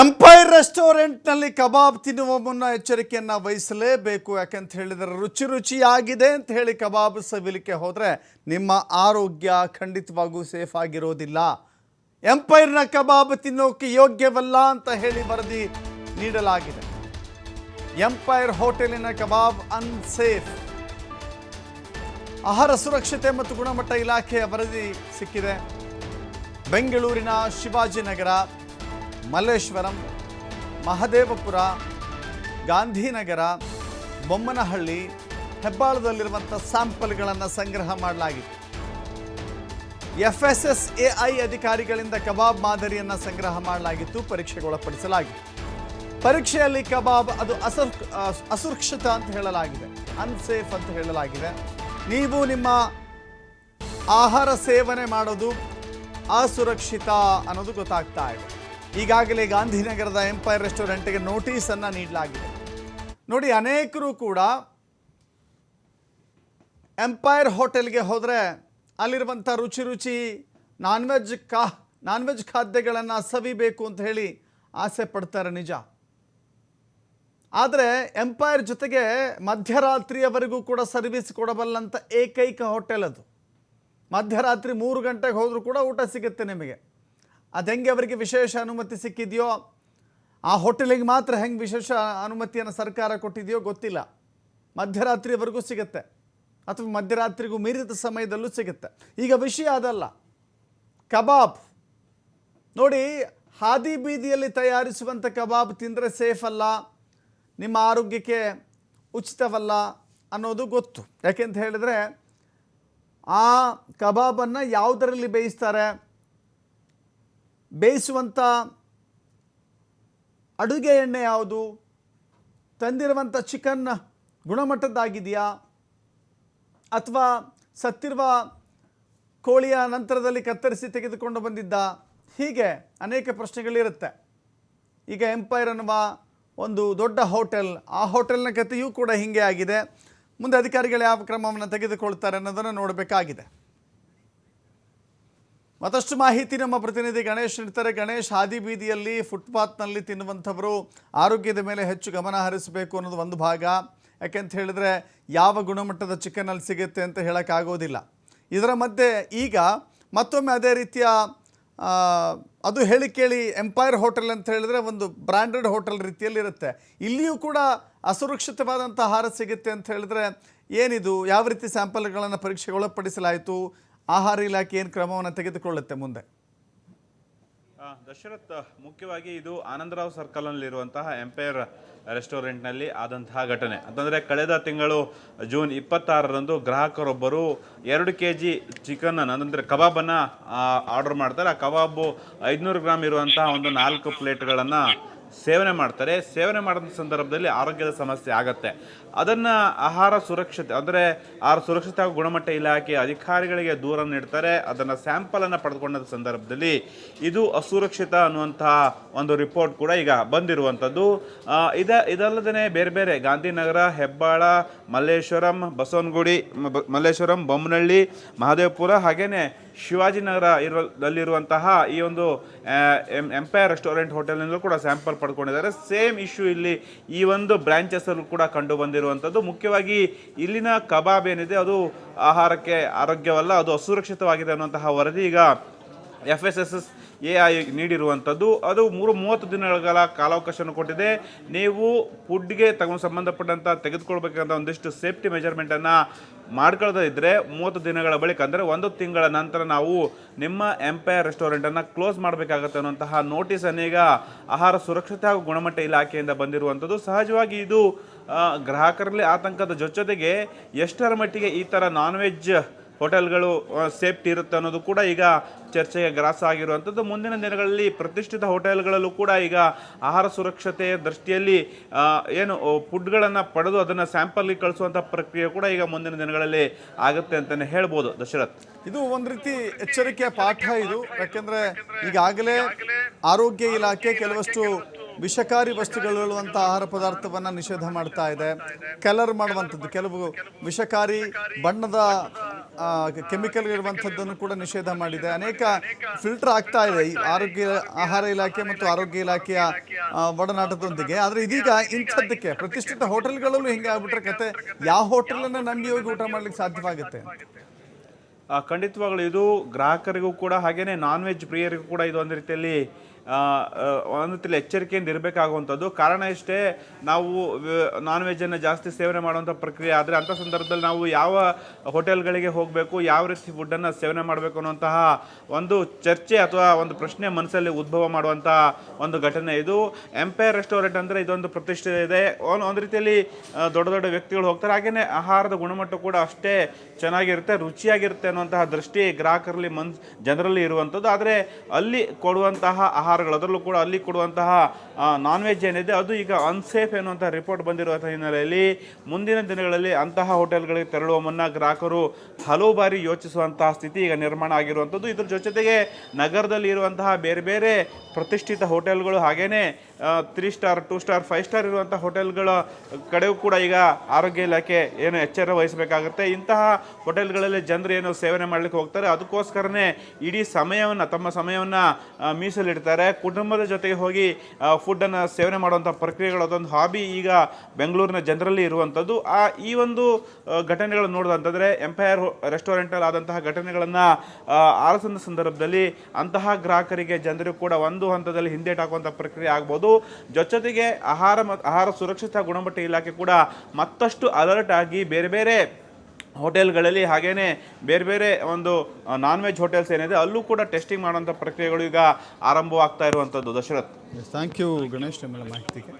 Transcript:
Empire ರೆಸ್ಟೋರೆಂಟ್ನಲ್ಲಿ ಕಬಾಬ್ ತಿನ್ನುವ ಮುನ್ನ ಎಚ್ಚರಿಕೆಯನ್ನು ವಹಿಸಲೇಬೇಕು. ಯಾಕಂತ ಹೇಳಿದರೆ ರುಚಿ ರುಚಿಯಾಗಿದೆ ಅಂತ ಹೇಳಿ ಕಬಾಬ್ ಸವಿಲಿಕ್ಕೆ ಹೋದರೆ ನಿಮ್ಮ ಆರೋಗ್ಯ ಖಂಡಿತವಾಗೂ ಸೇಫ್ ಆಗಿರೋದಿಲ್ಲ. ಎಂಪೈರ್ನ ಕಬಾಬ್ ತಿನ್ನೋಕೆ ಯೋಗ್ಯವಲ್ಲ ಅಂತ ಹೇಳಿ ವರದಿ ನೀಡಲಾಗಿದೆ. ಎಂಪೈರ್ ಹೋಟೆಲಿನ ಕಬಾಬ್ ಅನ್ಸೇಫ್ ಆಹಾರ ಸುರಕ್ಷತೆ ಮತ್ತು ಗುಣಮಟ್ಟ ಇಲಾಖೆಯ ವರದಿ ಸಿಕ್ಕಿದೆ. ಬೆಂಗಳೂರಿನ ಶಿವಾಜಿನಗರ ಮಲ್ಲೇಶ್ವರಂ, ಮಹದೇವಪುರ, ಗಾಂಧಿನಗರ, ಬೊಮ್ಮನಹಳ್ಳಿ, ಹೆಬ್ಬಾಳದಲ್ಲಿರುವಂಥ ಸ್ಯಾಂಪಲ್ಗಳನ್ನು ಸಂಗ್ರಹ ಮಾಡಲಾಗಿತ್ತು. F S S A I ಅಧಿಕಾರಿಗಳಿಂದ ಕಬಾಬ್ ಮಾದರಿಯನ್ನು ಸಂಗ್ರಹ ಮಾಡಲಾಗಿತ್ತು ಪರೀಕ್ಷೆಗೊಳಪಡಿಸಲಾಗಿತ್ತು ಪರೀಕ್ಷೆಯಲ್ಲಿ ಕಬಾಬ್ ಅದು ಅಸುರ್ ಅಸುರಕ್ಷಿತ ಅಂತ ಹೇಳಲಾಗಿದೆ ಅನ್ಸೇಫ್ ಅಂತ ಹೇಳಲಾಗಿದೆ. ನೀವು ನಿಮ್ಮ ಆಹಾರ ಸೇವನೆ ಮಾಡೋದು ಅಸುರಕ್ಷಿತ ಅನ್ನೋದು ಗೊತ್ತಾಗ್ತಾ ಇದೆ. ಈಗಾಗಲೇ ಗಾಂಧಿನಗರದ ಎಂಪೈರ್ ರೆಸ್ಟೋರೆಂಟ್ಗೆ ನೋಟಿಸನ್ನು ನೀಡಲಾಗಿದೆ. ನೋಡಿ, ಅನೇಕರು ಕೂಡ ಎಂಪೈರ್ ಹೋಟೆಲ್ಗೆ ಹೋದರೆ ಅಲ್ಲಿರುವಂಥ ರುಚಿ ರುಚಿ ನಾನ್ ವೆಜ್ ಕಾ ನಾನ್ ವೆಜ್ ಖಾದ್ಯಗಳನ್ನು ಸವಿಬೇಕು ಅಂತ ಹೇಳಿ ಆಸೆ ಪಡ್ತಾರೆ ನಿಜ. ಆದರೆ ಎಂಪೈರ್ ಜೊತೆಗೆ ಮಧ್ಯರಾತ್ರಿಯವರೆಗೂ ಕೂಡ ಸರ್ವಿಸ್ ಕೊಡಬಲ್ಲಂಥ ಏಕೈಕ ಹೋಟೆಲ್ ಅದು. ಮಧ್ಯರಾತ್ರಿ ಮೂರು ಗಂಟೆಗೆ ಹೋದರೂ ಕೂಡ ಊಟ ಸಿಗುತ್ತೆ ನಿಮಗೆ. ಅದು ಹೆಂಗೆ ಅವರಿಗೆ ವಿಶೇಷ ಅನುಮತಿ ಸಿಕ್ಕಿದೆಯೋ, ಆ ಹೋಟೆಲಿಗೆ ಮಾತ್ರ ಹೆಂಗೆ ವಿಶೇಷ ಅನುಮತಿಯನ್ನು ಸರ್ಕಾರ ಕೊಟ್ಟಿದೆಯೋ ಗೊತ್ತಿಲ್ಲ. ಮಧ್ಯರಾತ್ರಿವರೆಗೂ ಸಿಗುತ್ತೆ. ಅಥವಾ ಮಧ್ಯರಾತ್ರಿಗೂ ಮೀರಿದ ಸಮಯದಲ್ಲೂ ಸಿಗುತ್ತೆ. ಈಗ ವಿಷಯ ಅದಲ್ಲ. ಕಬಾಬ್. ನೋಡಿ, ಹಾದಿ ಬೀದಿಯಲ್ಲಿ ತಯಾರಿಸುವಂಥ ಕಬಾಬ್ ತಿಂದರೆ ಸೇಫ್ ಅಲ್ಲ, ನಿಮ್ಮ ಆರೋಗ್ಯಕ್ಕೆ ಉಚಿತವಲ್ಲ ಅನ್ನೋದು ಗೊತ್ತು. ಯಾಕೆಂತ ಹೇಳಿದ್ರೆ, ಆ ಕಬಾಬನ್ನು ಯಾವುದರಲ್ಲಿ ಬೇಯಿಸ್ತಾರೆ? ಬೇಯಿಸುವಂಥ ಅಡುಗೆ ಎಣ್ಣೆ ಯಾವುದು? ತಂದಿರುವಂಥ ಚಿಕನ್ ಗುಣಮಟ್ಟದ್ದಾಗಿದೆಯಾ? ಅಥವಾ ಸತ್ತಿರುವ ಕೋಳಿಯ ನಂತರದಲ್ಲಿ ಕತ್ತರಿಸಿ ತೆಗೆದುಕೊಂಡು ಬಂದಿದ್ದ? ಹೀಗೆ ಅನೇಕ ಪ್ರಶ್ನೆಗಳಿರುತ್ತೆ. ಈಗ ಎಂಪೈರ್ ಅನ್ನುವ ಒಂದು ದೊಡ್ಡ ಹೋಟೆಲ್, ಆ ಹೋಟೆಲ್ನ ಕಥೆಯೂ ಕೂಡ ಹೀಗೆ ಆಗಿದೆ. ಮುಂದೆ ಅಧಿಕಾರಿಗಳು ಯಾವ ಕ್ರಮವನ್ನು ತೆಗೆದುಕೊಳ್ತಾರೆ ಅನ್ನೋದನ್ನು ನೋಡಬೇಕಾಗಿದೆ. ಮತ್ತಷ್ಟು ಮಾಹಿತಿ ನಮ್ಮ ಪ್ರತಿನಿಧಿ ಗಣೇಶ್ ನೀಡ್ತಾರೆ ಗಣೇಶ್, ಹಾದಿ ಬೀದಿಯಲ್ಲಿ ಫುಟ್ಪಾತ್ನಲ್ಲಿ ತಿನ್ನುವಂಥವರು ಆರೋಗ್ಯದ ಮೇಲೆ ಹೆಚ್ಚು ಗಮನ ಹರಿಸಬೇಕು ಅನ್ನೋದು ಒಂದು ಭಾಗ. ಯಾಕೆಂತ ಹೇಳಿದ್ರೆ ಯಾವ ಗುಣಮಟ್ಟದ ಚಿಕನ್ ಅಲ್ಲಿ ಸಿಗುತ್ತೆ ಅಂತ ಹೇಳೋಕ್ಕಾಗೋದಿಲ್ಲ. ಇದರ ಮಧ್ಯೆ ಈಗ ಮತ್ತೊಮ್ಮೆ ಅದೇ ರೀತಿಯ ಅದು ಹೇಳಿ ಕೇಳಿ ಎಂಪೈರ್ ಹೋಟೆಲ್ ಅಂತ ಹೇಳಿದ್ರೆ ಒಂದು ಬ್ರ್ಯಾಂಡೆಡ್ ಹೋಟೆಲ್ ರೀತಿಯಲ್ಲಿರುತ್ತೆ ಇಲ್ಲಿಯೂ ಕೂಡ ಅಸುರಕ್ಷಿತವಾದಂಥ ಆಹಾರ ಸಿಗುತ್ತೆ ಅಂತ ಹೇಳಿದ್ರೆ ಏನಿದು? ಯಾವ ರೀತಿ ಸ್ಯಾಂಪಲ್ಗಳನ್ನು ಪರೀಕ್ಷೆಗೆ ಒಳಪಡಿಸಲಾಯಿತು? ಆಹಾರ ಇಲಾಖೆ ಏನು ಕ್ರಮವನ್ನು ತೆಗೆದುಕೊಳ್ಳುತ್ತೆ ಮುಂದೆ? ದಶರಥ್, ಮುಖ್ಯವಾಗಿ ಇದು ಆನಂದರಾವ್ ಸರ್ಕಲ್ನಲ್ಲಿರುವಂತಹ ಎಂಪೈರ್ ರೆಸ್ಟೋರೆಂಟ್ನಲ್ಲಿ ಆದಂತಹ ಘಟನೆ. ಅಂತಂದರೆ ಕಳೆದ ತಿಂಗಳು ಜೂನ್ ಇಪ್ಪತ್ತಾರರಂದು ಗ್ರಾಹಕರೊಬ್ಬರು ಎರಡು ಕೆ ಜಿ ಚಿಕನ್ ಅಂದರೆ ಕಬಾಬನ್ನು ಆರ್ಡರ್ ಮಾಡ್ತಾರೆ. ಆ ಕಬಾಬು ಐದುನೂರು ಗ್ರಾಮ್ ಇರುವಂತಹ ಒಂದು ನಾಲ್ಕು ಪ್ಲೇಟ್ಗಳನ್ನು ಸೇವನೆ ಮಾಡ್ತಾರೆ. ಸೇವನೆ ಮಾಡಿದ ಸಂದರ್ಭದಲ್ಲಿ ಆರೋಗ್ಯದ ಸಮಸ್ಯೆ ಆಗತ್ತೆ. ಅದನ್ನು ಆಹಾರ ಸುರಕ್ಷತೆ, ಅಂದರೆ ಆಹಾರ ಸುರಕ್ಷತೆ ಹಾಗೂ ಗುಣಮಟ್ಟ ಇಲಾಖೆ ಅಧಿಕಾರಿಗಳಿಗೆ ದೂರ ನೀಡ್ತಾರೆ. ಅದನ್ನು ಸ್ಯಾಂಪಲನ್ನು ಪಡೆದುಕೊಂಡ ಸಂದರ್ಭದಲ್ಲಿ ಇದು ಅಸುರಕ್ಷಿತ ಅನ್ನುವಂತಹ ಒಂದು ರಿಪೋರ್ಟ್ ಕೂಡ ಈಗ ಬಂದಿರುವಂಥದ್ದು. ಇದ ಇದಲ್ಲದೇ ಬೇರೆ ಬೇರೆ ಗಾಂಧಿನಗರ, ಹೆಬ್ಬಾಳ, ಮಲ್ಲೇಶ್ವರಂ, ಬಸವನಗುಡಿ ಮಲ್ಲೇಶ್ವರಂ ಬೊಮ್ಮನಹಳ್ಳಿ ಮಹದೇವಪುರ ಹಾಗೇನೆ ಶಿವಾಜಿನಗರ ಇರೋದಲ್ಲಿರುವಂತಹ ಈ ಒಂದು ಎಂಪೈರ್ ರೆಸ್ಟೋರೆಂಟ್ ಹೋಟೆಲ್ನಲ್ಲೂ ಕೂಡ ಸ್ಯಾಂಪಲ್ ಪಡ್ಕೊಂಡಿದ್ದಾರೆ. ಸೇಮ್ ಇಶ್ಯೂ ಇಲ್ಲಿ ಈ ಒಂದು ಬ್ರಾಂಚಸಲ್ಲೂ ಕೂಡ ಕಂಡು ಬಂದಿರುವಂಥದ್ದು. ಮುಖ್ಯವಾಗಿ ಇಲ್ಲಿನ ಕಬಾಬ್ ಏನಿದೆ, ಅದು ಆಹಾರಕ್ಕೆ ಆರೋಗ್ಯವಲ್ಲ, ಅದು ಅಸುರಕ್ಷಿತವಾಗಿದೆ ಅನ್ನುವಂತಹ ವರದಿ ಈಗ F S S S A I ನೀಡಿರುವಂಥದ್ದು. ಅದು ಮೂರು ಮೂವತ್ತು ದಿನಗಳ ಕಾಲಾವಕಾಶವನ್ನು ಕೊಟ್ಟಿದೆ. ನೀವು ಫುಡ್ಗೆ ತಗೊಂಡು ಸಂಬಂಧಪಟ್ಟಂಥ ತೆಗೆದುಕೊಳ್ಬೇಕಂತ ಒಂದಿಷ್ಟು ಸೇಫ್ಟಿ ಮೆಜರ್ಮೆಂಟನ್ನು ಮಾಡ್ಕೊಳ್ಳದೇ ಇದ್ದರೆ ಮೂವತ್ತು ದಿನಗಳ ಬಳಿಕ, ಅಂದರೆ ಒಂದು ತಿಂಗಳ ನಂತರ ನಾವು ನಿಮ್ಮ ಎಂಪೈರ್ ರೆಸ್ಟೋರೆಂಟನ್ನು ಕ್ಲೋಸ್ ಮಾಡಬೇಕಾಗತ್ತೆ ಅನ್ನುವಂತಹ ನೋಟಿಸನ್ನು ಈಗ ಆಹಾರ ಸುರಕ್ಷತೆ ಹಾಗೂ ಗುಣಮಟ್ಟ ಇಲಾಖೆಯಿಂದ ಬಂದಿರುವಂಥದ್ದು. ಸಹಜವಾಗಿ ಇದು ಗ್ರಾಹಕರಲ್ಲಿ ಆತಂಕದ ಜೊತೆಗೆ ಎಷ್ಟರ ಮಟ್ಟಿಗೆ ಈ ಥರ ನಾನ್ ವೆಜ್ ಹೋಟೆಲ್ಗಳು ಸೇಫ್ಟಿ ಇರುತ್ತೆ ಅನ್ನೋದು ಕೂಡ ಈಗ ಚರ್ಚೆಗೆ ಗ್ರಾಸ ಆಗಿರುವಂಥದ್ದು. ಮುಂದಿನ ದಿನಗಳಲ್ಲಿ ಪ್ರತಿಷ್ಠಿತ ಹೋಟೆಲ್ಗಳಲ್ಲೂ ಕೂಡ ಈಗ ಆಹಾರ ಸುರಕ್ಷತೆಯ ದೃಷ್ಟಿಯಲ್ಲಿ ಏನು ಫುಡ್ಗಳನ್ನು ಪಡೆದು ಅದನ್ನು ಸ್ಯಾಂಪಲ್ಗೆ ಕಳಿಸುವಂಥ ಪ್ರಕ್ರಿಯೆ ಕೂಡ ಈಗ ಮುಂದಿನ ದಿನಗಳಲ್ಲಿ ಆಗುತ್ತೆ ಅಂತಲೇ ಹೇಳ್ಬೋದು ದಶರಥ್. ಇದು ಒಂದು ರೀತಿ ಎಚ್ಚರಿಕೆಯ ಪಾಠ ಇದು. ಯಾಕೆಂದರೆ ಈಗಾಗಲೇ ಆರೋಗ್ಯ ಇಲಾಖೆ ಕೆಲವಷ್ಟು ವಿಷಕಾರಿ ವಸ್ತುಗಳಿರುವಂಥ ಆಹಾರ ಪದಾರ್ಥವನ್ನು ನಿಷೇಧ ಮಾಡ್ತಾ ಇದೆ. ಕಲರ್ ಮಾಡುವಂಥದ್ದು, ಕೆಲವು ವಿಷಕಾರಿ ಬಣ್ಣದ ಕೆಮಿಕಲ್ ಇರುವಂಥದ್ದನ್ನು ಕೂಡ ನಿಷೇಧ ಮಾಡಿದೆ. ಅನೇಕ ಫಿಲ್ಟರ್ ಆಗ್ತಾ ಇದೆ ಈ ಆರೋಗ್ಯ, ಆಹಾರ ಇಲಾಖೆ ಮತ್ತು ಆರೋಗ್ಯ ಇಲಾಖೆಯ ಒಡನಾಟದೊಂದಿಗೆ. ಆದರೆ ಇದೀಗ ಇಂಥದ್ದಕ್ಕೆ ಪ್ರತಿಷ್ಠಿತ ಹೋಟೆಲ್ಗಳಲ್ಲೂ ಹಿಂಗೆ ಆಗ್ಬಿಟ್ರೆ ಕತೆ. ಯಾವ ಹೋಟೆಲನ್ನು ನಂಬಿ ಹೋಗಿ ಊಟ ಮಾಡ್ಲಿಕ್ಕೆ ಸಾಧ್ಯವಾಗುತ್ತೆ? ಖಂಡಿತವಾಗ್ಲು ಇದು ಗ್ರಾಹಕರಿಗೂ ಕೂಡ ಹಾಗೇನೆ ನಾನ್ ವೆಜ್ ಪ್ರಿಯರಿಗೂ ಕೂಡ ಇದು ಒಂದು ರೀತಿಯಲ್ಲಿ ಒಂದು ರೀತಿಯಲ್ಲಿ ಎಚ್ಚರಿಕೆಯಿಂದ ಇರಬೇಕಾಗುವಂಥದ್ದು? ಕಾರಣ ಇಷ್ಟೇ, ನಾವು ನಾನ್ ವೆಜ್ಜನ್ನು ಜಾಸ್ತಿ ಸೇವನೆ ಮಾಡುವಂಥ ಪ್ರಕ್ರಿಯೆ ಆದರೆ ಅಂಥ ಸಂದರ್ಭದಲ್ಲಿ ನಾವು ಯಾವ ಹೋಟೆಲ್ಗಳಿಗೆ ಹೋಗಬೇಕು, ಯಾವ ರೀತಿ ಫುಡ್ಡನ್ನು ಸೇವನೆ ಮಾಡಬೇಕು ಅನ್ನುವಂತಹ ಒಂದು ಚರ್ಚೆ ಅಥವಾ ಒಂದು ಪ್ರಶ್ನೆ ಮನಸ್ಸಲ್ಲಿ ಉದ್ಭವ ಮಾಡುವಂಥ ಒಂದು ಘಟನೆ ಇದು. ಎಂಪೈರ್ ರೆಸ್ಟೋರೆಂಟ್ ಅಂದರೆ ಇದೊಂದು ಪ್ರತಿಷ್ಠೆ ಇದೆ. ಒಂದು ಒಂದು ರೀತಿಯಲ್ಲಿ ದೊಡ್ಡ ದೊಡ್ಡ ವ್ಯಕ್ತಿಗಳು ಹೋಗ್ತಾರೆ. ಹಾಗೆಯೇ ಆಹಾರದ ಗುಣಮಟ್ಟ ಕೂಡ ಅಷ್ಟೇ ಚೆನ್ನಾಗಿರುತ್ತೆ, ರುಚಿಯಾಗಿರುತ್ತೆ ಅನ್ನುವಂತಹ ದೃಷ್ಟಿ ಗ್ರಾಹಕರಲ್ಲಿ ಮನ್ ಜನರಲ್ಲಿ ಇರುವಂಥದ್ದು. ಆದರೆ ಅಲ್ಲಿ ಕೊಡುವಂತಹ ಆಹಾರಗಳು, ಅದರಲ್ಲೂ ಕೂಡ ಅಲ್ಲಿ ಕೊಡುವಂತಹ ನಾನ್ ವೆಜ್ ಏನಿದೆ, ಅದು ಈಗ ಅನ್ಸೇಫ್ ಎನ್ನುವಂತಹ ರಿಪೋರ್ಟ್ ಬಂದಿರುವಂಥ ಹಿನ್ನೆಲೆಯಲ್ಲಿ ಮುಂದಿನ ದಿನಗಳಲ್ಲಿ ಅಂತಹ ಹೋಟೆಲ್ಗಳಿಗೆ ತೆರಳುವ ಮುನ್ನ ಗ್ರಾಹಕರು ಹಲವು ಬಾರಿ ಯೋಚಿಸುವಂತಹ ಸ್ಥಿತಿ ಈಗ ನಿರ್ಮಾಣ ಆಗಿರುವಂಥದ್ದು. ಇದ್ರ ಜೊತೆಗೆ ನಗರದಲ್ಲಿ ಇರುವಂತಹ ಬೇರೆ ಬೇರೆ ಪ್ರತಿಷ್ಠಿತ ಹೋಟೆಲ್ಗಳು ಹಾಗೇನೆ three star two star five star ಇರುವಂಥ ಹೋಟೆಲ್ಗಳ ಕಡೆಯೂ ಕೂಡ ಈಗ ಆರೋಗ್ಯ ಇಲಾಖೆ ಏನು ಎಚ್ಚರ ವಹಿಸಬೇಕಾಗುತ್ತೆ. ಇಂತಹ ಹೋಟೆಲ್ಗಳಲ್ಲಿ ಜನರು ಏನು ಸೇವನೆ ಮಾಡಲಿಕ್ಕೆ ಹೋಗ್ತಾರೆ, ಅದಕ್ಕೋಸ್ಕರನೇ ಇಡೀ ಸಮಯವನ್ನು, ತಮ್ಮ ಸಮಯವನ್ನು ಮೀಸಲಿಡ್ತಾರೆ. ಕುಟುಂಬದ ಜೊತೆಗೆ ಹೋಗಿ ಫುಡ್ಡನ್ನು ಸೇವನೆ ಮಾಡುವಂಥ ಪ್ರಕ್ರಿಯೆಗಳು, ಅದೊಂದು ಹಾಬಿ ಈಗ ಬೆಂಗಳೂರಿನ ಜನರಲ್ಲಿ ಇರುವಂಥದ್ದು ಆ, ಈ ಒಂದು ಘಟನೆಗಳು ನೋಡೋದಂತಂದರೆ ಎಂಪೈರ್ ರೆಸ್ಟೋರೆಂಟಲ್ಲಿ ಆದಂತಹ ಘಟನೆಗಳನ್ನು ಆಲಿಸಿದ ಸಂದರ್ಭದಲ್ಲಿ ಅಂತಹ ಗ್ರಾಹಕರಿಗೆ ಜನರು ಕೂಡ ಒಂದು ಹಂತದಲ್ಲಿ ಹಿಂದೇಟು ಹಾಕುವಂಥ ಪ್ರಕ್ರಿಯೆ ಆಗ್ಬೋದು. ಜೊತೆಗೆ ಆಹಾರ ಆಹಾರ ಸುರಕ್ಷತಾ ಗುಣಮಟ್ಟ ಇಲಾಖೆ ಕೂಡ ಮತ್ತಷ್ಟು ಅಲರ್ಟ್ ಆಗಿ ಬೇರೆ ಬೇರೆ ಹೋಟೆಲ್ಗಳಲ್ಲಿ ಹಾಗೆಯೇ ಬೇರೆ ಬೇರೆ ಒಂದು ನಾನ್ ವೆಜ್ ಹೋಟೆಲ್ಸ್ ಏನಿದೆ, ಅಲ್ಲೂ ಕೂಡ ಟೆಸ್ಟಿಂಗ್ ಮಾಡುವಂಥ ಪ್ರಕ್ರಿಯೆಗಳು ಈಗ ಆರಂಭವಾಗ್ತಾ ಇರುವಂಥದ್ದು. ದಶರಥ್. ಥ್ಯಾಂಕ್ ಯು ಗಣೇಶ್ ಮಾಹಿತಿಗೆ.